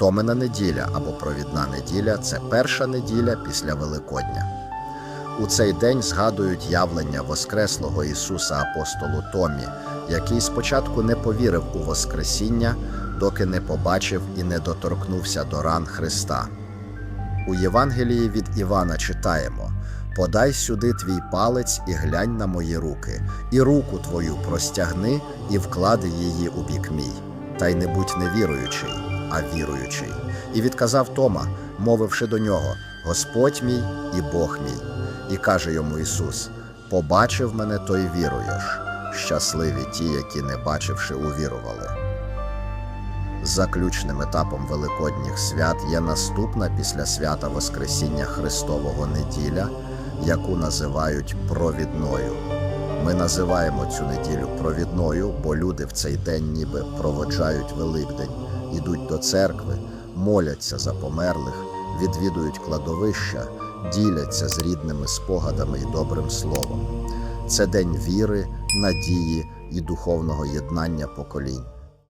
Томина неділя або провідна неділя це перша неділя після Великодня. У цей день згадують явлення Воскреслого Ісуса апостолу Томі, який спочатку не повірив у Воскресіння, доки не побачив і не доторкнувся до ран Христа. У Євангелії від Івана читаємо: Подай сюди твій палець і глянь на мої руки, і руку твою простягни і вклади її у бік мій. Та й не будь невіруючий, а віруючий. І відказав Тома, мовивши до нього: Господь мій і Бог мій. І каже йому Ісус: Побачив мене, то й віруєш. Щасливі ті, які, не бачивши, увірували. Заключним етапом Великодніх свят є наступна після свята Воскресіння Христового неділя, яку називають провідною. Ми називаємо цю неділю провідною, бо люди в цей день ніби проводжають Великдень, ідуть до церкви, моляться за померлих, відвідують кладовища, діляться з рідними спогадами і добрим словом. Це день віри, надії і духовного єднання поколінь.